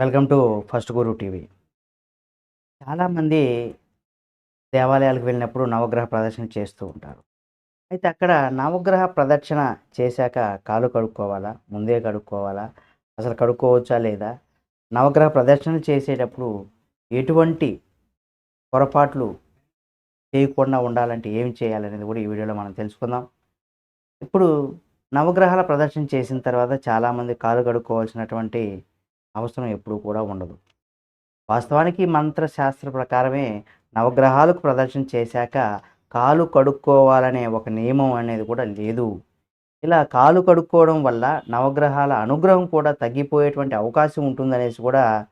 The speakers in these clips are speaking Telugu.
Welcome to first Guru TV. చాలామంది దేవాలయాలకు వెళ్ళినప్పుడు నవగ్రహ ప్రదర్శన చేస్తూ ఉంటారు. అయితే అక్కడ నవగ్రహ ప్రదక్షిణ చేశాక కాలు కడుక్కోవాలా? ముందే కడుక్కోవాలా? అసలు కడుక్కోవచ్చా లేదా? నవగ్రహ ప్రదర్శన చేసేటప్పుడు ఎటువంటి పొరపాట్లు చేయకుండా ఉండాలంటే ఏం చేయాలనేది కూడా ఈ వీడియోలో మనం తెలుసుకుందాం. ఇప్పుడు నవగ్రహాల ప్రదర్శన చేసిన తర్వాత చాలామంది కాలు కడుక్కోవాల్సినటువంటి అవసరం ఎప్పుడూ కూడా ఉండదు. వాస్తవానికి మంత్రశాస్త్ర ప్రకారమే నవగ్రహాలకు ప్రదర్శన చేశాక కాలు కడుక్కోవాలనే ఒక నియమం అనేది కూడా లేదు. ఇలా కాలు కడుక్కోవడం వల్ల నవగ్రహాల అనుగ్రహం కూడా తగ్గిపోయేటువంటి అవకాశం ఉంటుందనేసి కూడా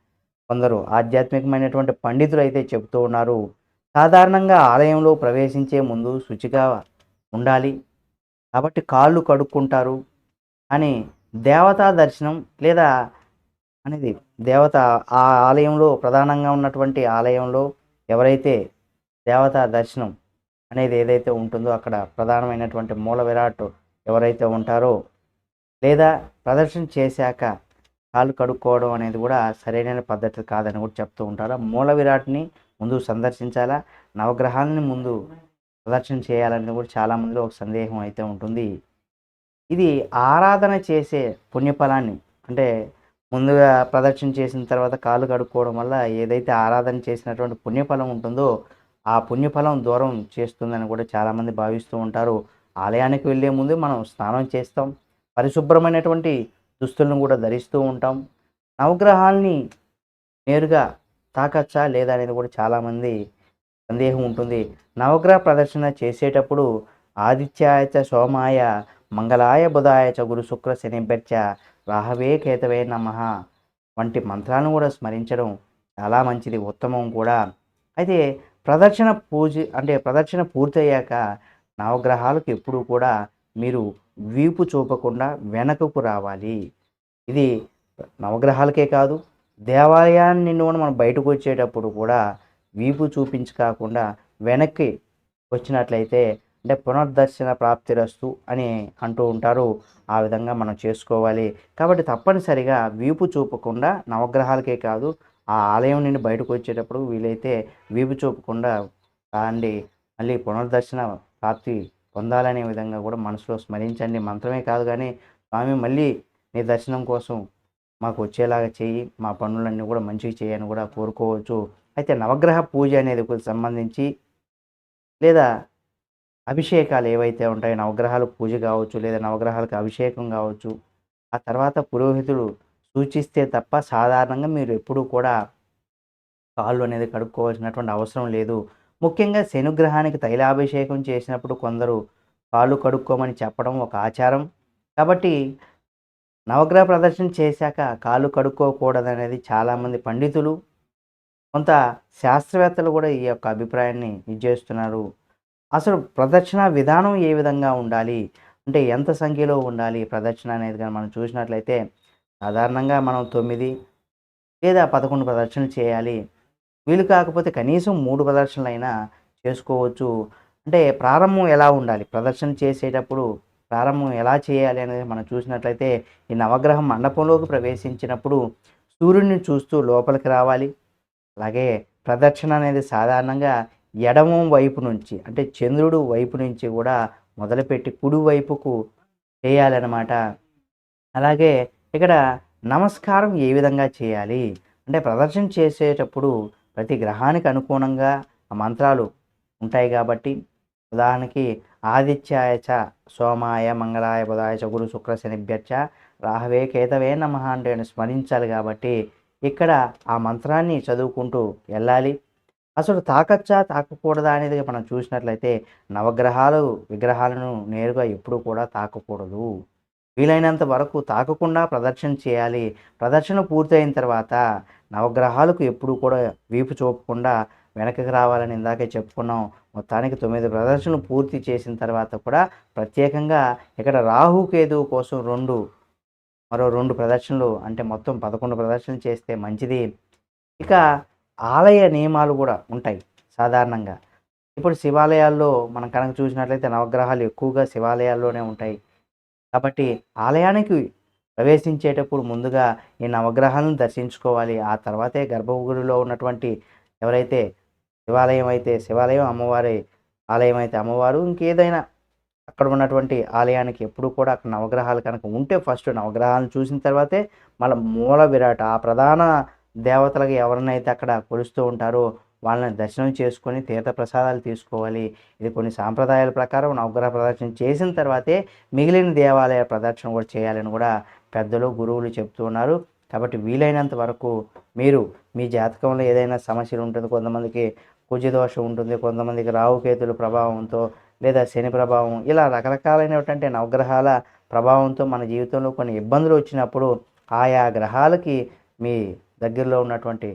కొందరు ఆధ్యాత్మికమైనటువంటి పండితులు అయితే చెబుతూ ఉన్నారు. సాధారణంగా ఆలయంలో ప్రవేశించే ముందు శుచిగా ఉండాలి. కాబట్టి కాళ్ళు కడుక్కుంటారు. అని దేవతా దర్శనం లేదా అనేది దేవత ఆ ఆలయంలో ప్రధానంగా ఉన్నటువంటి ఆలయంలో ఎవరైతే దేవతా దర్శనం అనేది ఏదైతే ఉంటుందో అక్కడ ప్రధానమైనటువంటి మూల విరాట్ ఎవరైతే ఉంటారో లేదా ప్రదర్శన చేశాక కాలు కడుక్కోవడం అనేది కూడా సరైన పద్ధతి కాదని కూడా చెప్తూ ఉంటారు. మూల విరాట్ని ముందు సందర్శించాలా? నవగ్రహాలని ముందు ప్రదర్శన చేయాలని కూడా చాలామందిలో ఒక సందేహం అయితే ఉంటుంది. ఇది ఆరాధన చేసే పుణ్యఫలాన్ని అంటే ముందుగా ప్రదర్శన చేసిన తర్వాత కాళ్ళు కడుక్కోవడం వల్ల ఏదైతే ఆరాధన చేసినటువంటి పుణ్యఫలం ఉంటుందో ఆ పుణ్యఫలం దూరం చేస్తుందని కూడా చాలామంది భావిస్తూ ఉంటారు. ఆలయానికి వెళ్ళే ముందు మనం స్నానం చేస్తాం. పరిశుభ్రమైనటువంటి దుస్తులను కూడా ధరిస్తూ ఉంటాం. నవగ్రహాల్ని నేరుగా తాకచ్చా లేదా అనేది కూడా చాలామంది సందేహం ఉంటుంది. నవగ్రహ ప్రదర్శన చేసేటప్పుడు ఆదిత్యాయచ సోమాయ మంగళాయ బుధాయచ గురు శుక్ర శనిభ్యర్చ రాహవే కేతవే నమ వంటి మంత్రాలను కూడా స్మరించడం చాలా మంచిది ఉత్తమం కూడా. అయితే ప్రదర్శన పూజ అంటే ప్రదర్శన పూర్తయ్యాక నవగ్రహాలకు ఎప్పుడూ కూడా మీరు వీపు చూపకుండా వెనకకు రావాలి. ఇది నవగ్రహాలకే కాదు దేవాలయాన్ని నిండి కూడా మనం బయటకు వచ్చేటప్పుడు కూడా వీపు చూపించి కాకుండా వెనక్కి వచ్చినట్లయితే అంటే పునర్దర్శన ప్రాప్తి రస్తు అని అంటూ ఉంటారు. ఆ విధంగా మనం చేసుకోవాలి. కాబట్టి తప్పనిసరిగా వీపు చూపకుండా నవగ్రహాలకే కాదు ఆ ఆలయం నుండి బయటకు వచ్చేటప్పుడు వీలైతే వీపు చూపకుండా కాండి మళ్ళీ పునర్దర్శన ప్రాప్తి పొందాలనే విధంగా కూడా మనసులో స్మరించండి. మంత్రమే కాదు కానీ స్వామి మళ్ళీ నీ దర్శనం కోసం మాకు వచ్చేలాగా చేయి మా పనులన్నీ కూడా మంచిగా చేయని కూడా కోరుకోవచ్చు. అయితే నవగ్రహ పూజ అనేది సంబంధించి లేదా అభిషేకాలు ఏవైతే ఉంటాయో నవగ్రహాలు పూజ కావచ్చు లేదా నవగ్రహాలకు అభిషేకం కావచ్చు ఆ తర్వాత పురోహితుడు సూచిస్తే తప్ప సాధారణంగా మీరు ఎప్పుడూ కూడా కాళ్ళు అనేది కడుక్కోవాల్సినటువంటి అవసరం లేదు. ముఖ్యంగా శనుగ్రహానికి తైలాభిషేకం చేసినప్పుడు కొందరు కాళ్ళు కడుక్కోమని చెప్పడం ఒక ఆచారం. కాబట్టి నవగ్రహ ప్రదర్శన చేశాక కాళ్ళు కడుక్కోకూడదనేది చాలామంది పండితులు. కొంత శాస్త్రవేత్తలు కూడా ఈ యొక్క అభిప్రాయాన్ని ఇచ్చేస్తున్నారు అసలు ప్రదక్షిణ విధానం ఏ విధంగా ఉండాలి? అంటే ఎంత సంఖ్యలో ఉండాలి ప్రదక్షిణ అనేది కానీ మనం చూసినట్లయితే సాధారణంగా మనం తొమ్మిది లేదా పదకొండు ప్రదక్షిణలు చేయాలి. వీలు కాకపోతే కనీసం మూడు ప్రదర్శనలైనా చేసుకోవచ్చు. అంటే ప్రారంభం ఎలా ఉండాలి? ప్రదర్శన చేసేటప్పుడు ప్రారంభం ఎలా చేయాలి అనేది మనం చూసినట్లయితే ఈ నవగ్రహం మండపంలోకి ప్రవేశించినప్పుడు సూర్యుడిని చూస్తూ లోపలికి రావాలి. అలాగే ప్రదక్షిణ అనేది సాధారణంగా ఎడమ వైపు నుంచి అంటే చంద్రుడు వైపు నుంచి కూడా మొదలుపెట్టి కుడి వైపుకు చేయాలన్నమాట. అలాగే ఇక్కడ నమస్కారం ఏ విధంగా చేయాలి? అంటే ప్రదర్శన చేసేటప్పుడు ప్రతి గ్రహానికి అనుగుణంగా ఆ మంత్రాలు ఉంటాయి కాబట్టి ఉదాహరణకి ఆదిత్యాయ చ సోమాయ మంగళాయ బుధాయ చ గురు శుక్ర శనిభ్యర్చ రాహవే కేతవే నమ అంటే స్మరించాలి కాబట్టి ఇక్కడ ఆ మంత్రాన్ని చదువుకుంటూ వెళ్ళాలి. అసలు తాకచ్చా? తాకకూడదా? అనేది మనం చూసినట్లయితే నవగ్రహాలు విగ్రహాలను నేరుగా ఎప్పుడూ కూడా తాకకూడదు. వీలైనంత వరకు తాకకుండా ప్రదర్శన చేయాలి. ప్రదర్శన పూర్తయిన తర్వాత నవగ్రహాలకు ఎప్పుడూ కూడా వీపు చూపకుండా వెనకకి రావాలని ఇందాకే చెప్పుకున్నాం. మొత్తానికి తొమ్మిది ప్రదర్శనలు పూర్తి చేసిన తర్వాత కూడా ప్రత్యేకంగా ఇక్కడ రాహుకేతు కోసం రెండు మరో రెండు ప్రదర్శనలు అంటే మొత్తం పదకొండు ప్రదర్శనలు చేస్తే మంచిది. ఇక ఆలయ నియమాలు కూడా ఉంటాయి సాధారణంగా. ఇప్పుడు శివాలయాల్లో మనం కనుక చూసినట్లయితే నవగ్రహాలు ఎక్కువగా శివాలయాల్లోనే ఉంటాయి. కాబట్టి ఆలయానికి ప్రవేశించేటప్పుడు ముందుగా ఈ నవగ్రహాలను దర్శించుకోవాలి. ఆ తర్వాతే గర్భగుడిలో ఉన్నటువంటి ఎవరైతే శివాలయం అయితే శివాలయం అమ్మవారి ఆలయం అయితే అమ్మవారు ఇంకేదైనా అక్కడ ఉన్నటువంటి ఆలయానికి ఎప్పుడు కూడా అక్కడ నవగ్రహాలు కనుక ఉంటే ఫస్ట్ నవగ్రహాలను చూసిన తర్వాతే మళ్ళీ మూల విరాట ఆ ప్రధాన దేవతలకు ఎవరినైతే అక్కడ కొలుస్తూ ఉంటారో వాళ్ళని దర్శనం చేసుకొని తీర్థ ప్రసాదాలు తీసుకోవాలి. ఇది కొన్ని సాంప్రదాయాల ప్రకారం నవగ్రహ ప్రదక్షిణ చేసిన తర్వాతే మిగిలిన దేవాలయ ప్రదక్షిణ కూడా చేయాలని కూడా పెద్దలు గురువులు చెప్తూ ఉన్నారు. కాబట్టి వీలైనంత వరకు మీరు మీ జాతకంలో ఏదైనా సమస్యలు ఉంటుంది కొంతమందికి కుజదోషం ఉంటుంది కొంతమందికి రావుకేతుల ప్రభావంతో లేదా శని ప్రభావం ఇలా రకరకాలైనటువంటి నవగ్రహాల ప్రభావంతో మన జీవితంలో కొన్ని ఇబ్బందులు వచ్చినప్పుడు ఆయా గ్రహాలకి మీ దగ్గరలో ఉన్నటువంటి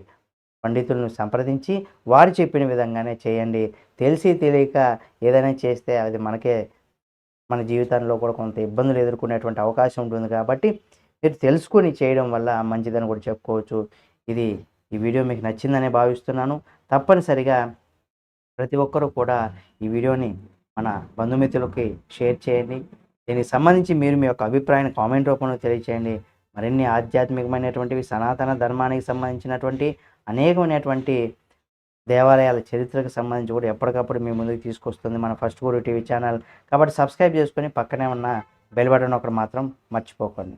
పండితులను సంప్రదించి వారు చెప్పిన విధంగానే చేయండి. తెలిసి తెలియక ఏదైనా చేస్తే అది మనకే మన జీవితంలో కూడా కొంత ఇబ్బందులు ఎదుర్కొనేటువంటి అవకాశం ఉంటుంది కాబట్టి మీరు తెలుసుకొని చేయడం వల్ల మంచిదని కూడా చెప్పుకోవచ్చు. ఇది ఈ వీడియో మీకు నచ్చిందనే భావిస్తున్నాను. తప్పనిసరిగా ప్రతి ఒక్కరూ కూడా ఈ వీడియోని మన బంధుమిత్రులకి షేర్ చేయండి. దీనికి సంబంధించి మీరు మీ యొక్క అభిప్రాయాన్ని కామెంట్ రూపంలో తెలియచేయండి. మరిన్ని ఆధ్యాత్మికమైనటువంటివి సనాతన ధర్మానికి సంబంధించినటువంటి అనేకమైనటువంటి దేవాలయాల చరిత్రకు సంబంధించి కూడా ఎప్పటికప్పుడు మీ ముందుకు తీసుకొస్తుంది మన ఫస్ట్ గురు టీవీ ఛానల్. కాబట్టి సబ్స్క్రైబ్ చేసుకొని పక్కనే ఉన్న బెల్ బటన్ ఒకటి మాత్రం మర్చిపోకండి.